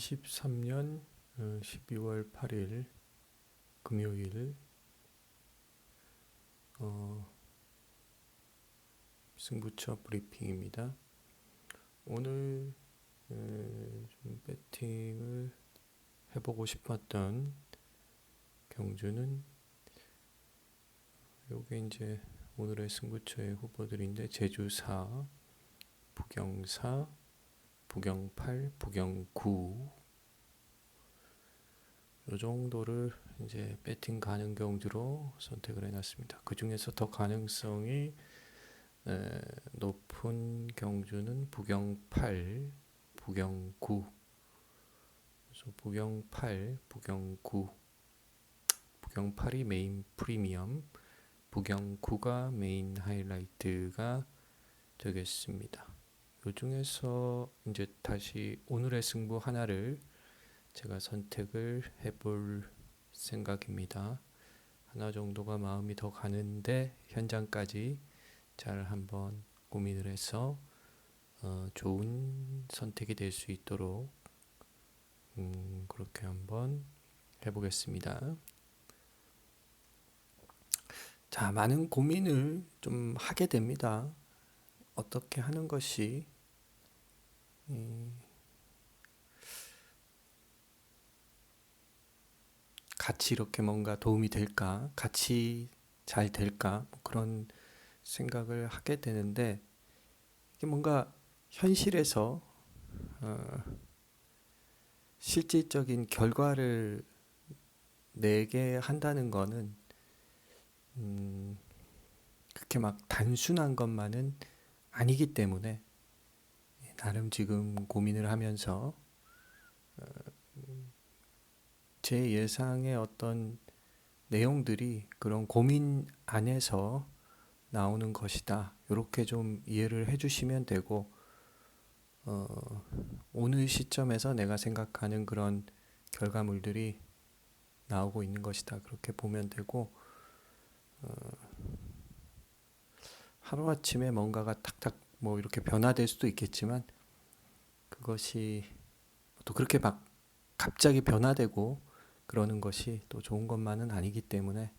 2023년 12월 8일 금요일 어, 승부처 브리핑입니다. 오늘 에, 좀 배팅을 해보고 싶었던 경주는 요게 이제 오늘의 승부처의 후보들인데 제주 4, 부경 4, 복경 8, 복경 9. 요 정도를 이제 배팅 가능 경주로 선택을 해놨습니다. 그 중에서 더 가능성이 에, 높은 경주는 부경 8, 부경 9. 그래서 부경 8, 부경 9. 부경 8이 메인 프리미엄, 부경 9가 메인 하이라이트가 되겠습니다. 요 중에서 이제 다시 오늘의 승부 하나를 제가 선택을 해볼 생각입니다. 하나 정도가 마음이 더 가는데 현장까지 잘 한번 고민을 해서 어, 좋은 선택이 될 수 있도록 음, 그렇게 한번 해보겠습니다. 자, 많은 고민을 좀 하게 됩니다. 어떻게 하는 것이 같이 이렇게 뭔가 도움이 될까, 같이 잘 될까, 뭐 그런 생각을 하게 되는데, 이게 뭔가 현실에서 어, 실질적인 결과를 내게 한다는 거는 음, 그렇게 막 단순한 것만은 아니기 때문에 나름 지금 고민을 하면서 어, 제 예상의 어떤 내용들이 그런 고민 안에서 나오는 것이다. 이렇게 좀 이해를 해주시면 되고 어, 오늘 시점에서 내가 생각하는 그런 결과물들이 나오고 있는 것이다. 그렇게 보면 되고 어, 하루아침에 뭔가가 탁탁 뭐 이렇게 변화될 수도 있겠지만 그것이 또 그렇게 막 갑자기 변화되고 그러는 것이 또 좋은 것만은 아니기 때문에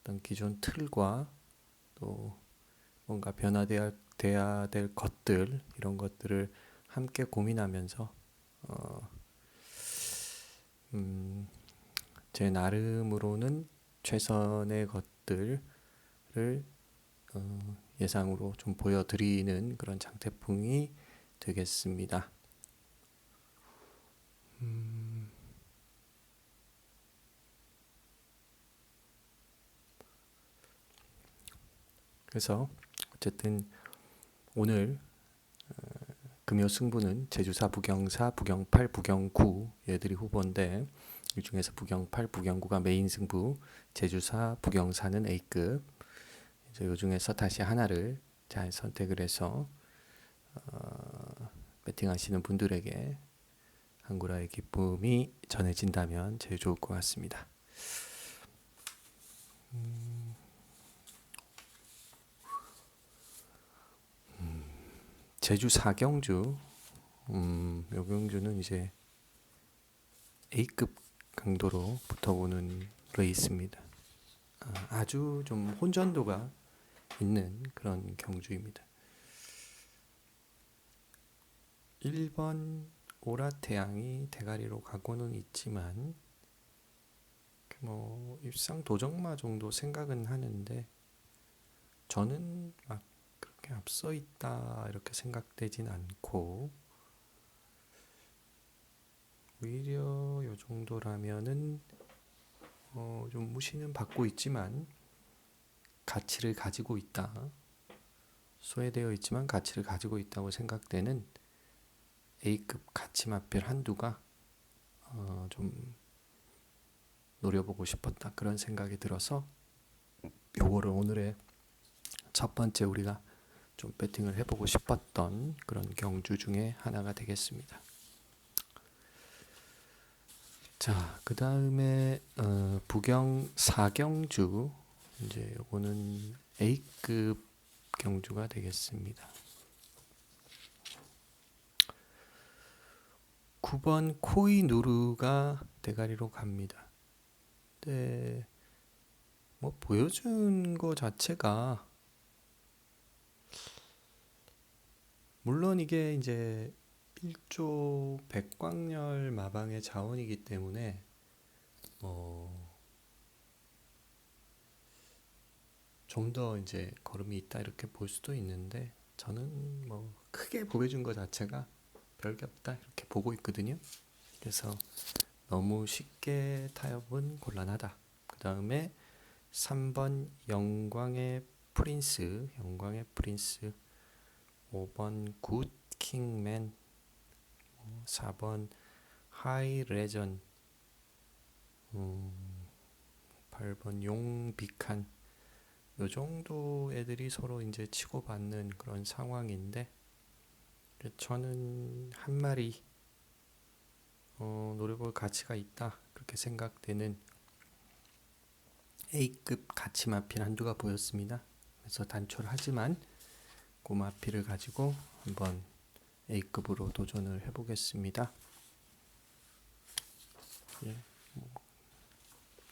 어떤 기존 틀과 또 뭔가 변화돼야 돼야 될 것들 이런 것들을 함께 고민하면서 어, 음, 제 나름으로는 최선의 것들을 어, 예상으로 좀 보여드리는 그런 장태풍이 되겠습니다. 음, 그래서 어쨌든 오늘 어, 금요 승부는 제주사, 부경사, 부경팔, 부경구 얘들이 후보인데 이 중에서 부경팔, 부경구가 메인 승부, 제주사, 부경사는 A급, 이제 이 중에서 다시 하나를 잘 선택을 해서 어, 배팅하시는 분들에게 한구라의 기쁨이 전해진다면 제일 좋을 것 같습니다. 음, 음, 제주 사경주, 음, 요 경주는 이제 A급 강도로 붙어보는 레이스입니다. 아, 아주 좀 혼전도가 있는 그런 경주입니다. 1번 오라태양이 대가리로 가고는 있지만 뭐 입상 도적마 정도 생각은 하는데 저는 막 그렇게 앞서 있다 이렇게 생각되진 않고 오히려 요 정도라면은 어 좀 무시는 받고 있지만 가치를 가지고 있다. 소외되어 있지만 가치를 가지고 있다고 생각되는 A급 가치 맛별 한두가 어, 좀 노려보고 싶었다 그런 생각이 들어서 요거를 오늘의 첫 번째 우리가 좀 배팅을 해보고 싶었던 그런 경주 중에 하나가 되겠습니다. 자, 그 다음에 어, 부경 사경주 이제 요거는 A급 경주가 되겠습니다. 9번 코이누르가 대가리로 갑니다. 네, 뭐 보여준 거 자체가 물론 이게 이제 1조 백광열 마방의 자원이기 때문에 뭐 좀 더 이제 걸음이 있다 이렇게 볼 수도 있는데 저는 뭐 크게 보여준 거 자체가 별게 없다 이렇게 보고 있거든요. 그래서 너무 쉽게 타협은 곤란하다. 그 다음에 3번 영광의 프린스, 영광의 프린스, 5번 굿 킹맨, 4번 하이 레전, 음, 8번 용비칸, 요 정도 애들이 서로 이제 치고받는 그런 상황인데, 저는 한 마리 어, 노려볼 가치가 있다 그렇게 생각되는 A급 가치 마필 한두가 보였습니다. 그래서 단초를 하지만 그 가지고 한번 A급으로 도전을 해보겠습니다. 예,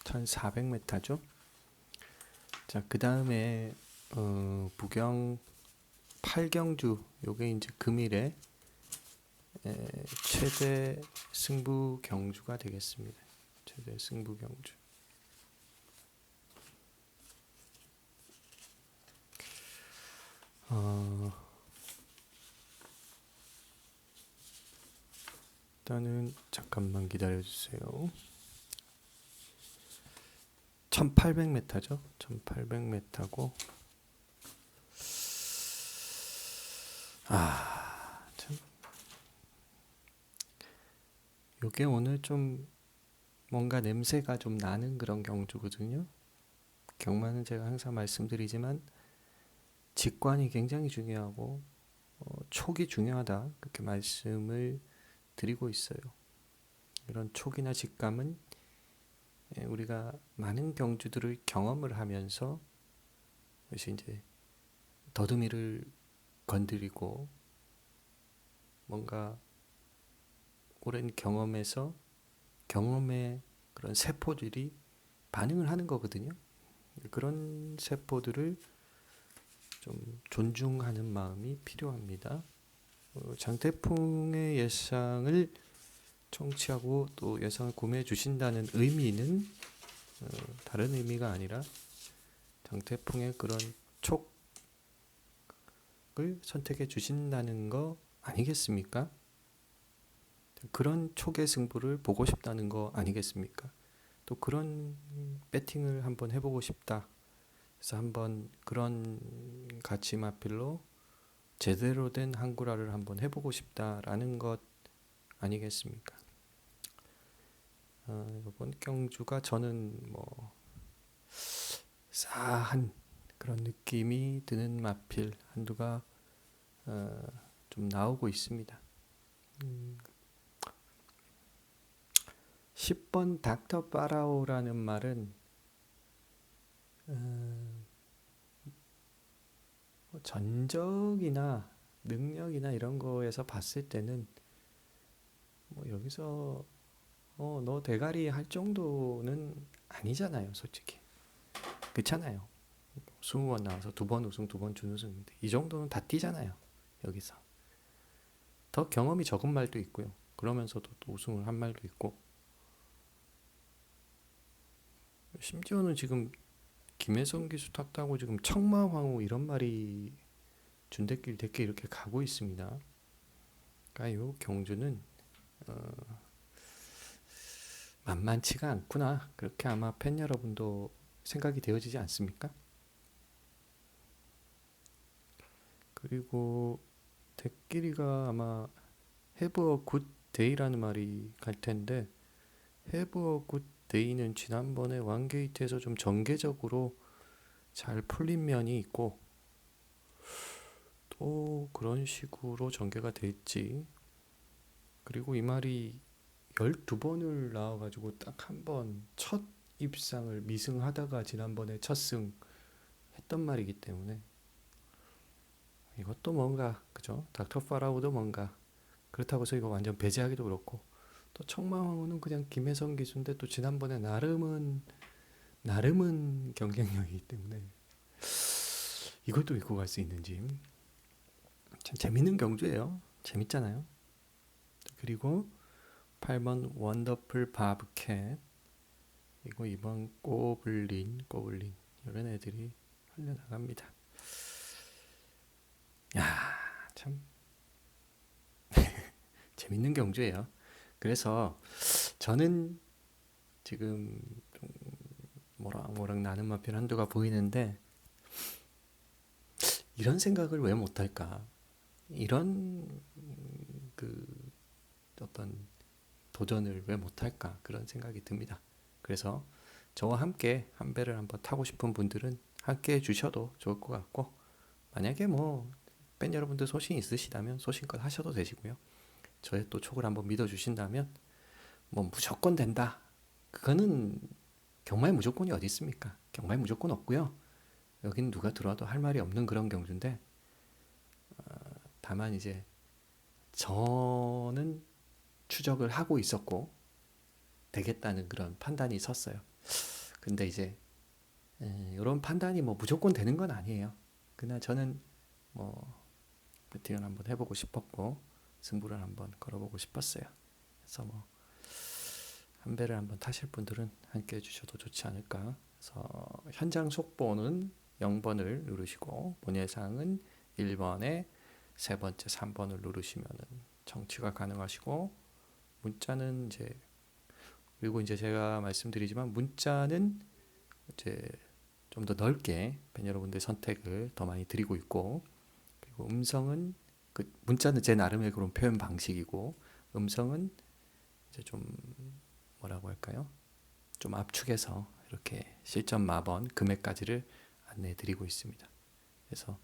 1400m죠. 자, 그 다음에 어, 부경 8경주 요게 이제 금일에 에, 최대 승부 경주가 되겠습니다. 최대 승부 경주. 어, 일단은 잠깐만 기다려 주세요. 1800m죠. 1800m고 아, 참. 요게 오늘 좀 뭔가 냄새가 좀 나는 그런 경주거든요. 경마는 제가 항상 말씀드리지만 직관이 굉장히 중요하고 어, 촉이 중요하다 그렇게 말씀을 드리고 있어요. 이런 촉이나 직감은 예, 우리가 많은 경주들을 경험을 하면서 그것이 이제 더듬이를 건드리고 뭔가 오랜 경험에서 경험의 그런 세포들이 반응을 하는 거거든요. 그런 세포들을 좀 존중하는 마음이 필요합니다. 어, 장태풍의 예상을 청취하고 또 예상을 구매해 주신다는 의미는 어, 다른 의미가 아니라 장태풍의 그런 촉을 선택해 주신다는 거 아니겠습니까? 그런 촉의 승부를 보고 싶다는 거 아니겠습니까? 또 그런 배팅을 한번 해보고 싶다. 그래서 한번 그런 가치 마필로 제대로 된 한구라를 한번 해보고 싶다라는 것 아니겠습니까? 어, 이번 경주가 저는 뭐 싸한 그런 느낌이 드는 마필 한두가 어, 좀 나오고 있습니다. 음, 10번 닥터 파라오라는 말은 음, 뭐 전적이나 능력이나 이런 거에서 봤을 때는 뭐 여기서 어, 너 대가리 할 정도는 아니잖아요, 솔직히. 그렇잖아요. 20번 나와서 두 번 우승, 두 번 준우승인데 이 정도는 다 뛰잖아요, 여기서. 더 경험이 적은 말도 있고요. 그러면서도 또 우승을 한 말도 있고. 심지어는 지금 김혜성 기수 탔다고 지금 청마황후 이런 말이 준대길 대길 이렇게 가고 있습니다. 그러니까 이 경주는 어, 만만치가 않구나 그렇게 아마 팬 여러분도 생각이 되어지지 않습니까? 그리고 대끼리가 아마 have a good day라는 말이 갈 텐데 have a good day는 지난번에 왕게이트에서 좀 전개적으로 잘 풀린 면이 있고 또 그런 식으로 전개가 될지 그리고 이 말이 12번을 나와 가지고 딱 한 번 첫 입상을 미승하다가 지난번에 첫승 했던 말이기 때문에 이것도 뭔가 그죠 닥터 파라우도 뭔가 그렇다고 해서 이거 완전 배제하기도 그렇고 또 청마왕후는 그냥 김혜성 기수인데 또 지난번에 나름은 나름은 경쟁력이기 때문에 또 읽고 갈 수 있는지 참 재밌는 경주예요. 재밌잖아요. 그리고 8번 원더풀 바브캣 그리고 이번 꼬블린 꼬블린 이런 애들이 흘려나갑니다. 야, 참 재밌는 경주예요. 그래서 저는 지금 좀 모락모락 나는 마필 한두가 보이는데 이런 생각을 왜 못할까? 이런 그 어떤 도전을 왜 못할까? 그런 생각이 듭니다. 그래서 저와 함께 한 배를 한번 타고 싶은 분들은 함께 해주셔도 좋을 것 같고 만약에 뭐 팬 여러분들 소신 있으시다면 소신껏 하셔도 되시고요. 저의 또 촉을 한번 믿어주신다면 뭐 무조건 된다. 그거는 경마에 무조건이 어디 있습니까? 경마에 무조건 없고요. 여기는 누가 들어와도 할 말이 없는 그런 경주인데 어, 다만 이제 저는 추적을 하고 있었고 되겠다는 그런 판단이 섰어요. 근데 이제 이런 판단이 뭐 무조건 되는 건 아니에요. 그러나 저는 뭐 배팅을 한번 해보고 싶었고 승부를 한번 걸어보고 싶었어요. 그래서 뭐 한 배를 한번 타실 분들은 함께 해주셔도 좋지 않을까. 그래서 현장 속보는 0번을 누르시고 본예상은 1번에 세 번째 3번을 누르시면은 청취가 가능하시고 문자는 이제 그리고 이제 제가 말씀드리지만 문자는 이제 좀 더 넓게 팬 여러분들 선택을 더 많이 드리고 있고 그리고 음성은 그 문자는 제 나름의 그런 표현 방식이고 음성은 이제 좀 뭐라고 할까요? 좀 압축해서 이렇게 실전 마번 금액까지를 안내해 드리고 있습니다. 그래서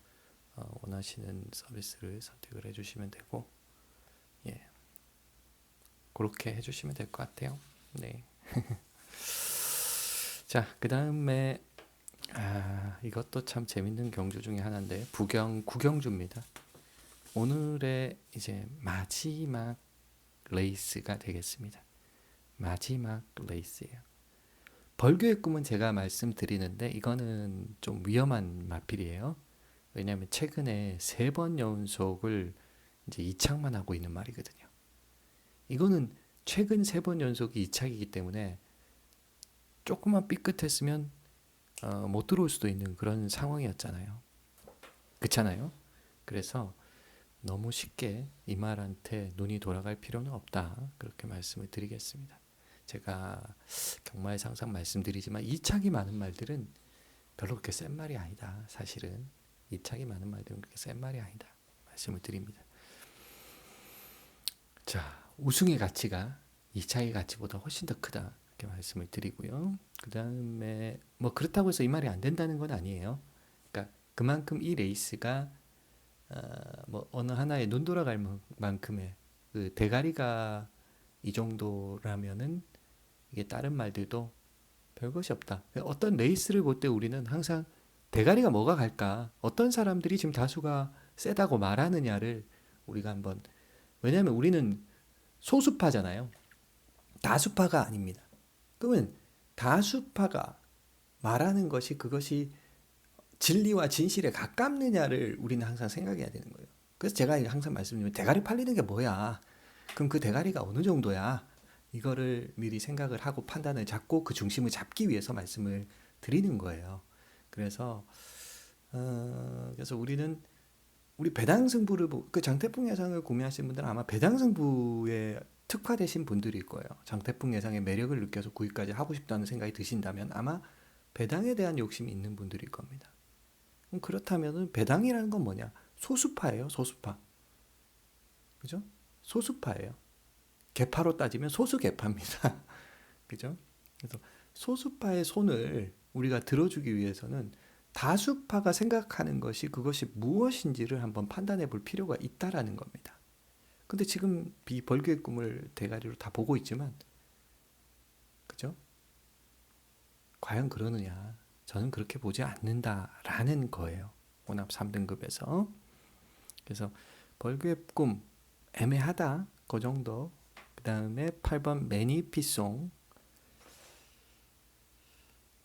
어, 원하시는 서비스를 선택을 해주시면 되고 예 그렇게 해주시면 될 것 같아요. 네. 자, 그 다음에 아, 이것도 참 재밌는 경주 중에 하나인데 부경 구경주입니다. 오늘의 이제 마지막 레이스가 되겠습니다. 마지막 레이스예요. 벌교의 꿈은 제가 말씀드리는데 이거는 좀 위험한 마필이에요. 왜냐하면 최근에 세 번 연속을 이제 이착만 하고 있는 말이거든요. 이거는 최근 세 번 연속이 이착이기 때문에 조금만 삐끗했으면 어, 못 들어올 수도 있는 그런 상황이었잖아요. 그렇잖아요. 그래서 너무 쉽게 이 말한테 눈이 돌아갈 필요는 없다. 그렇게 말씀을 드리겠습니다. 제가 경마에서 항상 말씀드리지만 이착이 많은 말들은 별로 그렇게 센 말이 아니다. 사실은 이착이 많은 말들은 그렇게 센 말이 아니다. 말씀을 드립니다. 자, 우승의 가치가 이 차의 가치보다 훨씬 더 크다. 이렇게 말씀을 드리고요. 그 다음에 뭐 그렇다고 해서 이 말이 안 된다는 건 아니에요. 그러니까 그만큼 이 레이스가 어, 뭐 어느 하나에 눈 돌아갈 만큼의 그 대가리가 이 정도라면은 이게 다른 말들도 별것이 없다. 어떤 레이스를 볼 때 우리는 항상 대가리가 뭐가 갈까? 어떤 사람들이 지금 다수가 세다고 말하느냐를 우리가 한번 왜냐하면 우리는 소수파잖아요. 다수파가 아닙니다. 그러면 다수파가 말하는 것이 그것이 진리와 진실에 가깝느냐를 우리는 항상 생각해야 되는 거예요. 그래서 제가 항상 말씀드리면 대가리 팔리는 게 뭐야? 그럼 그 대가리가 어느 정도야? 이거를 미리 생각을 하고 판단을 잡고 그 중심을 잡기 위해서 말씀을 드리는 거예요. 그래서 어, 그래서 우리는 우리 배당 승부를 그 장태풍 예상을 구매하신 분들은 아마 배당 승부에 특화되신 분들일 거예요. 장태풍 예상의 매력을 느껴서 구입까지 하고 싶다는 생각이 드신다면 아마 배당에 대한 욕심이 있는 분들일 겁니다. 그렇다면은 배당이라는 건 뭐냐? 소수파예요, 소수파. 그죠? 소수파예요. 개파로 따지면 소수 개파입니다. 그죠? 그래서 소수파의 손을 우리가 들어주기 위해서는 다수파가 생각하는 것이 그것이 무엇인지를 한번 판단해 볼 필요가 있다라는 겁니다. 근데 지금 비 벌교의 꿈을 대가리로 다 보고 있지만 그죠? 과연 그러느냐? 저는 그렇게 보지 않는다라는 거예요. 혼합 3등급에서. 그래서 벌교의 꿈 애매하다. 그 정도 그 다음에 8번 매니피송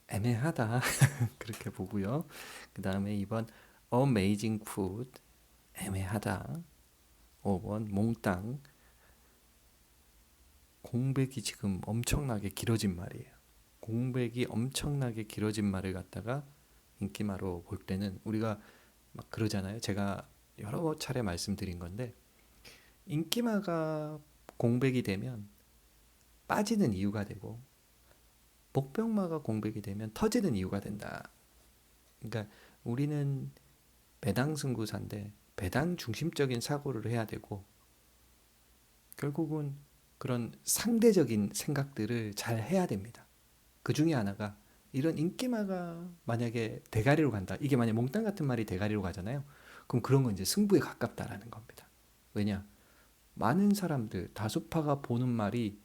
애매하다 그렇게 보고요. 그 다음에 2번 Amazing Food 애매하다. 5번 몽땅 공백이 지금 엄청나게 길어진 말이에요. 공백이 엄청나게 길어진 말을 갖다가 인기말로 볼 때는 우리가 막 그러잖아요. 제가 여러 차례 말씀드린 건데 인기마가 공백이 되면 빠지는 이유가 되고 목병마가 공백이 되면 터지는 이유가 된다. 그러니까 우리는 배당 승부사인데 배당 중심적인 사고를 해야 되고 결국은 그런 상대적인 생각들을 잘 해야 됩니다. 그 중에 하나가 이런 인기마가 만약에 대가리로 간다. 이게 만약 몽땅 같은 말이 대가리로 가잖아요. 그럼 그런 건 이제 승부에 가깝다라는 겁니다. 왜냐? 많은 사람들 다수파가 보는 말이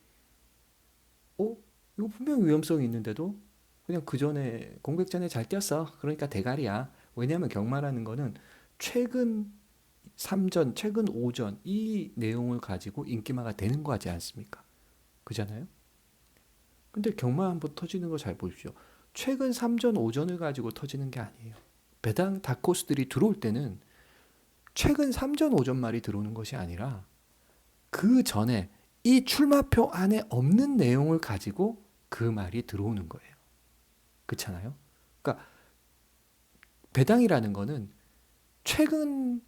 어? 이거 분명 위험성이 있는데도 그냥 그 전에 공백 전에 잘 뛰었어. 그러니까 대가리야. 왜냐하면 경마라는 거는 최근 3전, 최근 5전 이 내용을 가지고 인기마가 되는 거지 않습니까? 그잖아요. 근데 경마 한번 터지는 거 잘 보십시오. 최근 3전, 5전을 가지고 터지는 게 아니에요. 배당 다코스들이 들어올 때는 최근 3전, 5전 말이 들어오는 것이 아니라 그 전에 이 출마표 안에 없는 내용을 가지고 그 말이 들어오는 거예요. 그렇잖아요. 그러니까 배당이라는 거는 최근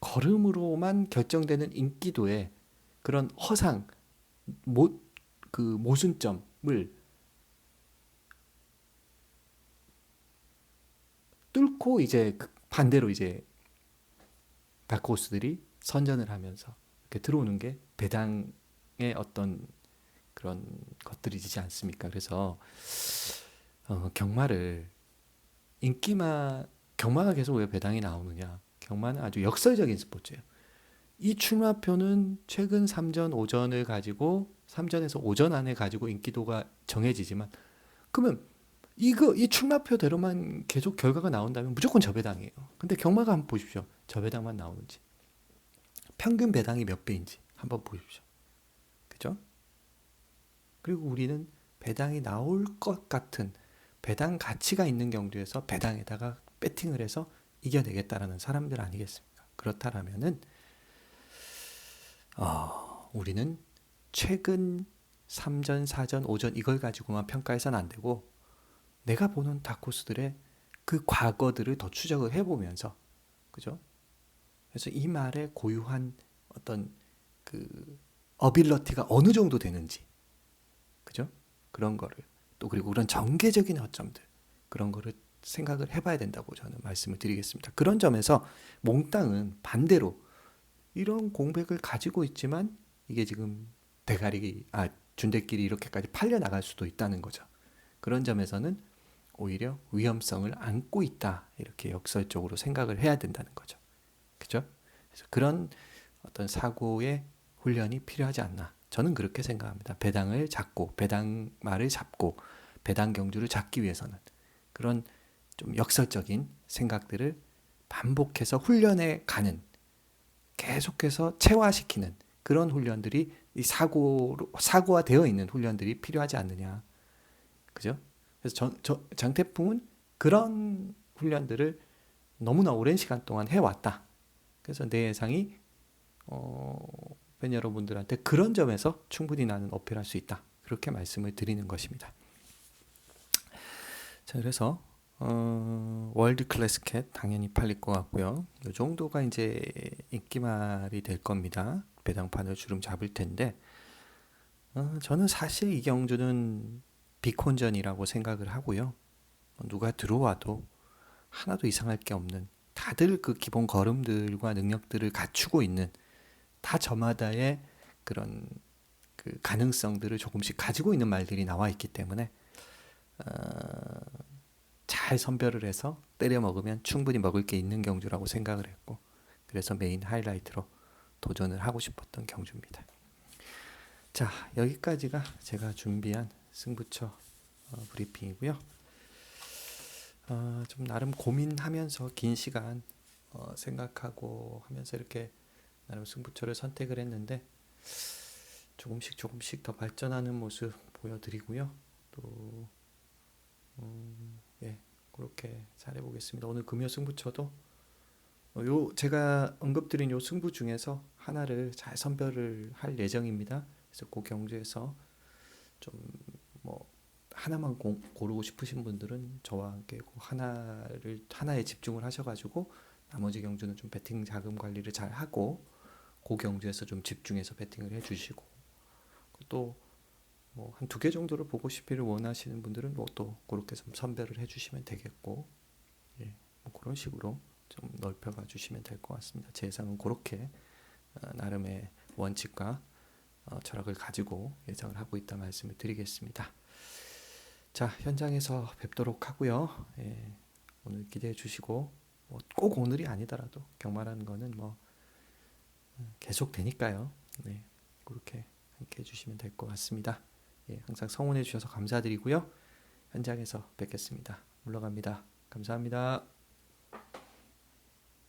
걸음으로만 결정되는 인기도의 그런 허상, 모, 그 모순점을 뚫고 이제 그 반대로 이제 다크호스들이 선전을 하면서 이렇게 들어오는 게 배당의 어떤 그런 것들이지 않습니까? 그래서 어, 경마를 인기마 경마가 계속 왜 배당이 나오느냐? 경마는 아주 역설적인 스포츠예요. 이 출마표는 최근 3전, 5전을 가지고 3전에서 5전 안에 가지고 인기도가 정해지지만 그러면 이거 이 출마표대로만 계속 결과가 나온다면 무조건 저 배당이에요. 근데 경마가 한번 보십시오. 저 배당만 나오는지. 평균 배당이 몇 배인지 한번 보십시오. 그죠? 그리고 우리는 배당이 나올 것 같은 배당 가치가 있는 경주에서 배당에다가 배팅을 해서 이겨내겠다라는 사람들 아니겠습니까? 그렇다라면은 어, 우리는 최근 3전, 4전, 5전 이걸 가지고만 평가해서는 안 되고 내가 보는 다코스들의 그 과거들을 더 추적을 해보면서 그죠? 그래서 이 말의 고유한 어떤 그 어빌러티가 어느 정도 되는지 그죠? 그런 거를 또 그리고 그런 전개적인 허점들 그런 거를 생각을 해봐야 된다고 저는 말씀을 드리겠습니다. 그런 점에서 몽땅은 반대로 이런 공백을 가지고 있지만 이게 지금 대가리 아 준대끼리 이렇게까지 팔려 나갈 수도 있다는 거죠. 그런 점에서는 오히려 위험성을 안고 있다 이렇게 역설적으로 생각을 해야 된다는 거죠. 그죠? 그래서 그런 어떤 사고의 훈련이 필요하지 않나 저는 그렇게 생각합니다. 배당을 잡고 배당 말을 잡고 배당 경주를 잡기 위해서는 그런 좀 역설적인 생각들을 반복해서 훈련해 가는 계속해서 체화시키는 그런 훈련들이 이 사고로 사고화 되어 있는 훈련들이 필요하지 않느냐. 그죠? 그래서 저, 저, 장태풍은 그런 훈련들을 너무나 오랜 시간 동안 해왔다. 그래서 내 예상이 어, 팬 여러분들한테 그런 점에서 충분히 나는 어필할 수 있다. 그렇게 말씀을 드리는 것입니다. 자, 그래서 어, 월드 클래스 캣 당연히 팔릴 것 같고요. 이 정도가 이제 인기말이 될 겁니다. 배당판을 주름 잡을 텐데 어, 저는 사실 이 경주는 비콘전이라고 생각을 하고요. 누가 들어와도 하나도 이상할 게 없는 다들 그 기본 걸음들과 능력들을 갖추고 있는 다 저마다의 그런 그 가능성들을 조금씩 가지고 있는 말들이 나와 있기 때문에 어, 잘 선별을 해서 때려 먹으면 충분히 먹을 게 있는 경주라고 생각을 했고 그래서 메인 하이라이트로 도전을 하고 싶었던 경주입니다. 자 여기까지가 제가 준비한 승부처 어, 브리핑이고요. 어, 좀 나름 고민하면서 긴 시간 어, 생각하고 하면서 이렇게 나름 승부처를 선택을 했는데 조금씩 조금씩 더 발전하는 모습 보여드리고요. 또 음, 예, 그렇게 잘해보겠습니다. 오늘 금요 승부처도 어, 요 제가 언급드린 요 승부 중에서 하나를 잘 선별을 할 예정입니다. 그래서 그 경주에서 좀 뭐 하나만 고, 고르고 싶으신 분들은 저와 함께 그 하나를 하나에 집중을 하셔가지고 나머지 경주는 좀 배팅 자금 관리를 잘 하고 그 경주에서 좀 집중해서 배팅을 해주시고 또 뭐 한 두 개 정도를 보고 싶기를 원하시는 분들은 뭐 또 그렇게 좀 선별을 해주시면 되겠고 예, 뭐 그런 식으로 좀 넓혀가 주시면 될 것 같습니다. 제 예상은 그렇게 어, 나름의 원칙과 어, 철학을 가지고 예상을 하고 있다 말씀을 드리겠습니다. 자 현장에서 뵙도록 하고요. 예, 오늘 기대해 주시고 뭐 꼭 오늘이 아니더라도 경마라는 거는 뭐 음, 계속 되니까요. 네, 그렇게 함께 해주시면 될 것 같습니다. 예, 항상 성원해 주셔서 감사드리고요. 현장에서 뵙겠습니다. 물러갑니다. 감사합니다.